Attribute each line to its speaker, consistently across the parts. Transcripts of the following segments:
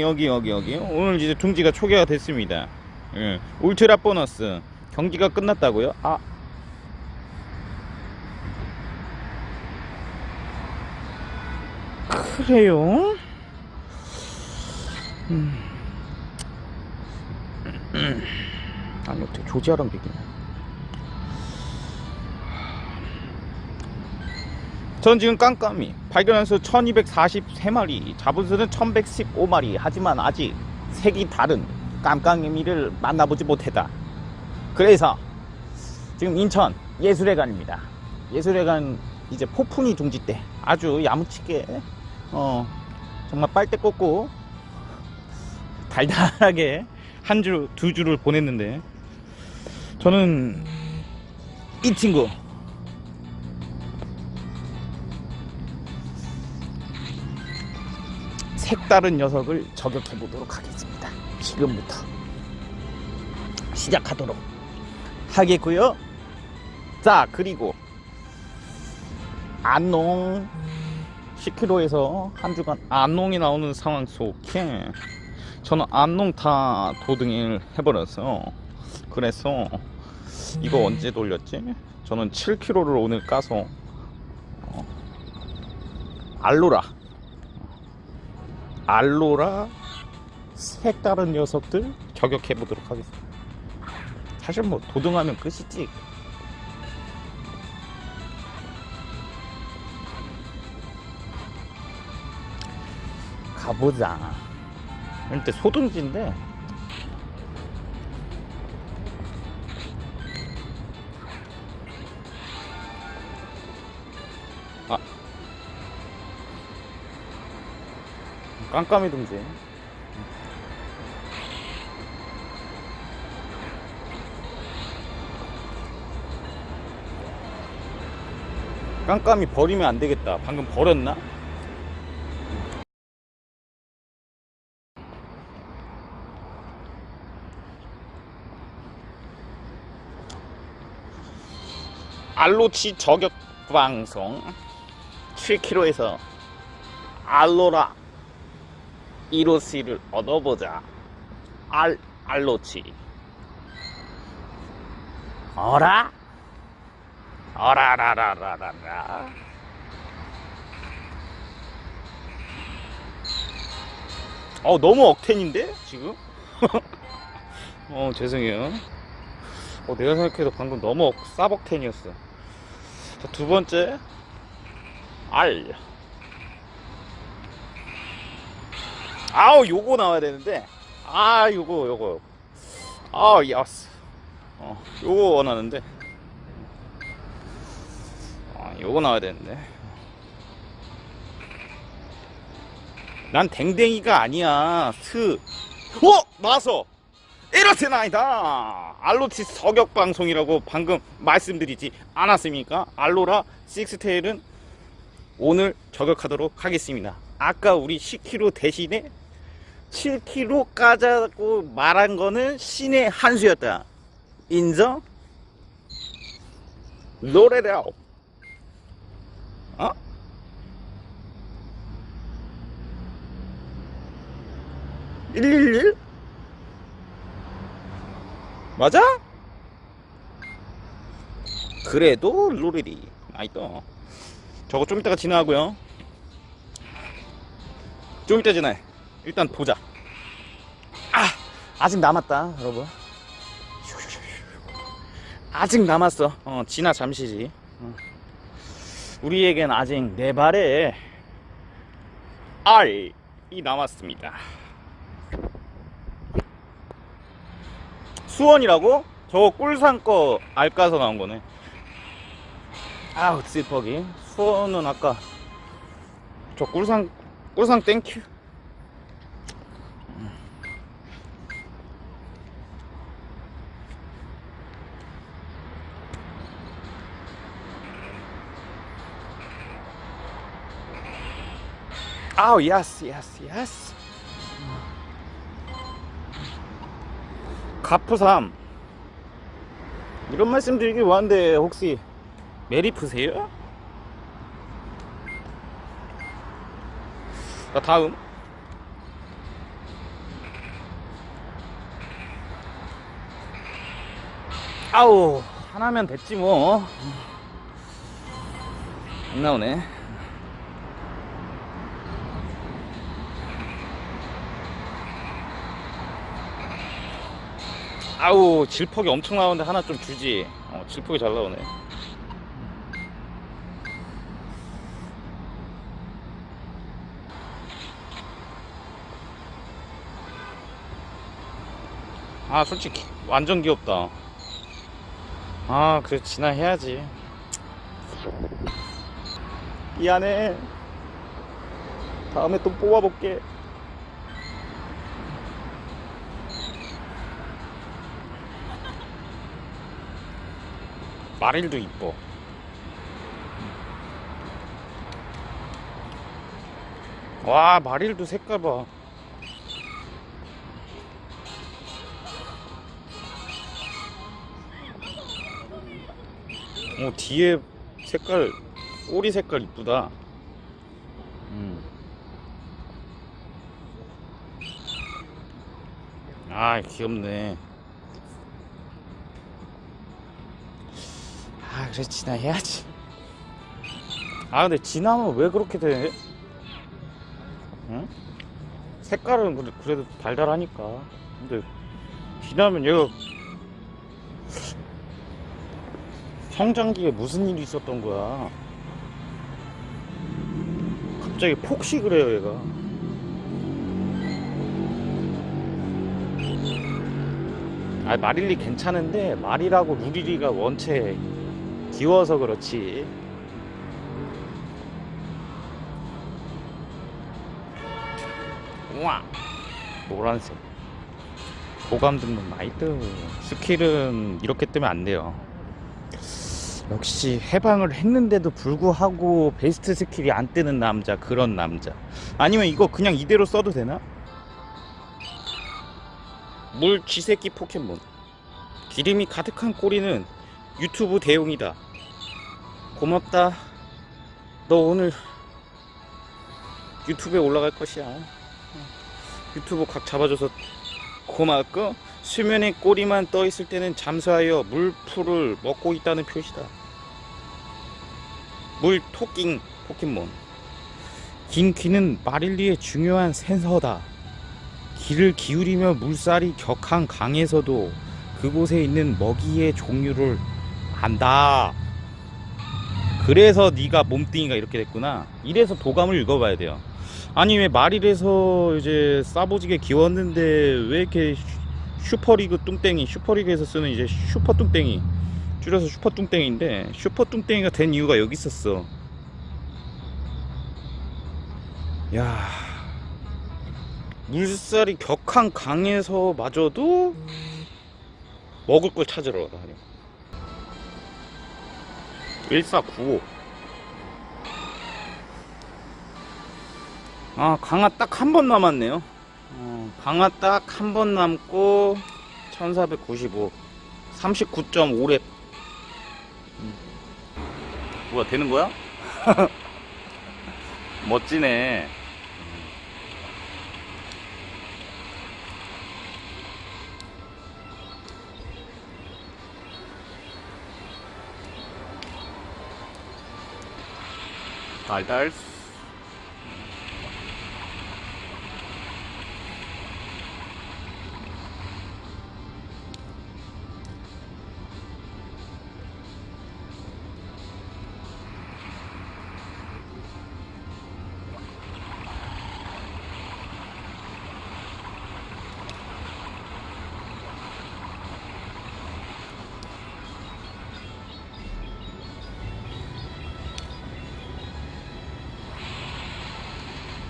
Speaker 1: 여기 여기 여기 오늘 이제 둥지가 초기화 됐습니다. 예. 울트라 보너스 경기가 끝났다고요? 아 그래요? 음. 아니 어떻게 조지아랑 비기냐? 전 지금 깜깜이. 발견한 수 1243마리 잡은 수는 1115마리. 하지만 아직 색이 다른 깜깜이를 만나보지 못했다. 그래서 지금 인천 예술회관입니다. 예술회관 이제 폭풍이 둥지 때 아주 야무치게 어 정말 빨대 꽂고 달달하게 한줄두 줄을 보냈는데 저는 이 친구 색다른 녀석을 저격해 보도록 하겠습니다. 지금부터 시작하도록 하겠고요. 자 그리고 안농 10km에서 한 주간 안농이 나오는 상황 속에 저는 안농 타 도등을 해버려서 그래서 이거 언제 돌렸지? 저는 7km를 오늘 까서 어, 알로라 알로라 색다른 녀석들 저격해 보도록 하겠습니다. 사실 뭐 도등하면 끝이지. 가보자. 근데 소등지인데 깜깜이 둥지 깜깜이 버리면 안 되겠다. 방금 버렸나? 알로치 저격 방송. 7km에서 알로라 이로시를 얻어보자. 알 알로치. 어라? 어라라라라라라. 어 너무 억텐인데 지금? 어 죄송해요. 어 내가 생각해도 방금 너무 억- 쌉억텐이었어. 자, 두 번째. 알 아우 요거 나와야 되는데. 아 요거 요거. 아 야스. 어 요거 원하는데. 아 요거 나와야 되는데. 난 댕댕이가 아니야. 스. 어? 나왔어 이렇게나이다. 알로치 저격 방송이라고 방금 말씀드리지 않았습니까? 알로라 식스테일은 오늘 저격하도록 하겠습니다. 아까 우리 10kg 대신에 7kg 까자고 말한 거는 신의 한 수였다. 인정? 노래라. 어? (111) 맞아? 그래도 로레리 아이 또 저거 좀 이따가 지나가고요 좀 이따 지나해 일단 보자. 아, 아직 남았다, 여러분. 아직 남았어. 어, 지나 잠시지. 어. 우리에겐 아직 네 발의 알이 남았습니다. 수원이라고? 저거 꿀산 거 알까서 나온 거네. 아우, 슬퍼기. 수원은 아까 저 꿀산, 꿀산 땡큐. Oh, yes, yes, yes. 가프삼. 이런 말씀 드리기 원하는데, 혹시 메리프세요? 자, 다음. 아우, 하나면 됐지, 뭐. 안 나오네. 아우 질퍽이 엄청 나오는데 하나 좀 주지. 어, 질퍽이 잘 나오네. 아 솔직히 완전 귀엽다. 아 그래 진화해야지. 미안해. 다음에 또 뽑아볼게. 마릴도 이뻐. 와 마릴도 색깔 봐. 어 뒤에 색깔 꼬리 색깔 이쁘다. 음. 아 귀엽네. 아 그래 진화해야지. 아 근데 진화하면 왜 그렇게 돼? 응? 색깔은 그래- 그래도 달달하니까. 근데 진화하면 얘가 성장기에 무슨 일이 있었던 거야? 갑자기 폭식을 해요, 얘가. 아, 마릴리 괜찮은데, 마리라고 루리리가 원체 귀여워서 그렇지. 우와! 노란색. 고감 듣는 나이트. 스킬은 이렇게 뜨면 안 돼요. 역시 해방을 했는데도 불구하고 베스트 스킬이 안 뜨는 남자 그런 남자 아니면 이거 그냥 이대로 써도 되나? 물 쥐새끼 포켓몬 기름이 가득한 꼬리는 유튜브 대용이다 고맙다 너 오늘 유튜브에 올라갈 것이야 유튜브 각 잡아줘서 고맙고 수면에 꼬리만 떠 있을 때는 잠수하여 물풀을 먹고 있다는 표시다. 물 토킹 포켓몬. 긴 귀는 마릴리의 중요한 센서다. 귀를 기울이며 물살이 격한 강에서도 그곳에 있는 먹이의 종류를 안다. 그래서 네가 몸뚱이가 이렇게 됐구나. 이래서 도감을 읽어봐야 돼요. 아니 왜 마릴에서 이제 싸보지게 귀웠는데 왜 이렇게 슈퍼리그 뚱땡이 슈퍼리그에서 쓰는 이제 슈퍼 뚱땡이 줄여서 슈퍼 뚱땡인데 슈퍼 뚱땡이가 된 이유가 여기 있었어 야 물살이 격한 강에서 마저도 먹을 걸 찾으러 가다니 1495 아 강화 딱 한 번 남았네요. 어, 강화 딱 한 번 남고 1495 39.5랩 음. 뭐야 되는 거야? 멋지네 달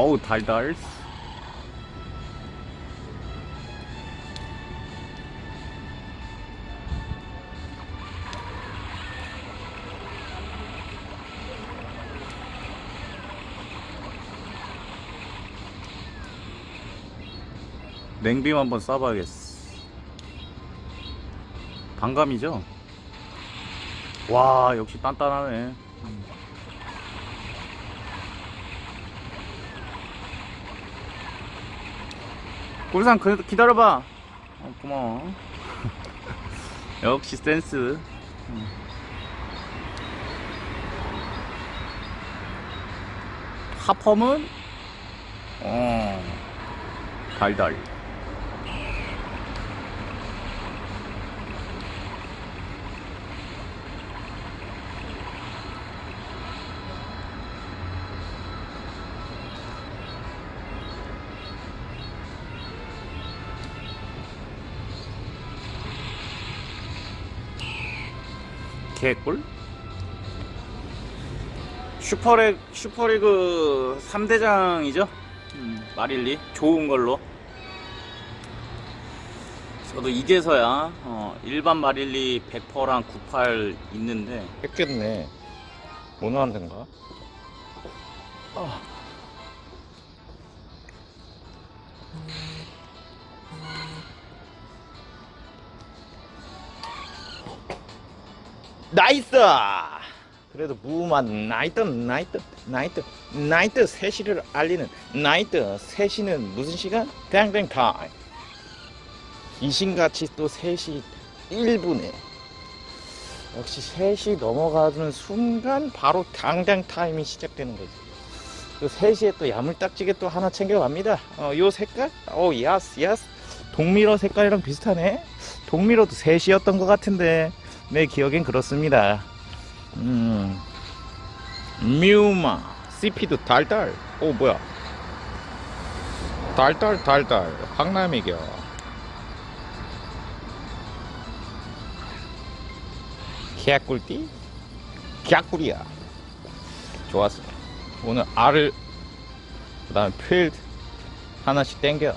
Speaker 1: 어우 달달. 냉빔 한번 쏴봐야겠어. 반감이죠? 와 역시 단단하네 꿀상 그 기다려봐. 어, 고마워. 역시 센스. 하펌은? 어. 달달. 개꿀? 슈퍼레, 슈퍼리그 3대장이죠? 마릴리. 좋은 걸로. 저도 이제서야 어, 일반 마릴리 100%랑 98 있는데
Speaker 2: 뺏겼네. 뭐 나왔는가? 나이스! 그래도 무만 나이트 나이트 나이트 나이트 3시를 알리는 나이트 3시는 무슨 시간? 땡땡 타임 귀신같이 또 3시 1분에 역시 3시 넘어가는 순간 바로 당당 타임이 시작되는 거지. 또 3시에 또 야물딱지게 또 하나 챙겨갑니다. 어, 요 색깔? 오, 야스, 야스. 동미러 색깔이랑 비슷하네. 동미러도 3시였던 것 같은데, 내 기억엔 그렇습니다. 음, 뮤마, CP도 달달. 오, 뭐야. 달달, 달달. 황남이겨. 개꿀띠? 개꿀이야. 좋았어. 오늘 알을, 그 다음에 필드 하나씩 땡겨.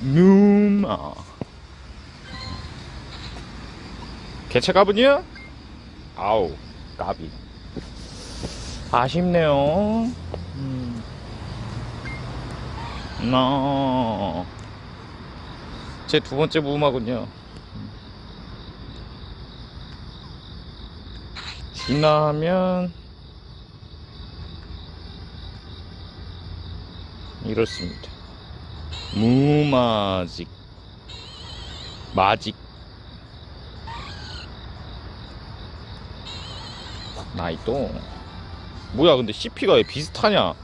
Speaker 2: 누마. 개체 가분이야? 아우, 까비. 아쉽네요. 음. 나. 제두 번째 무음하군요. 지나면 이렇습니다. 무마직 마직 나이또 뭐야 근데 CP가 왜 비슷하냐?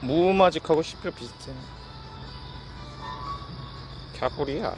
Speaker 2: 무마직하고 CP가 비슷해. 갸꿀이야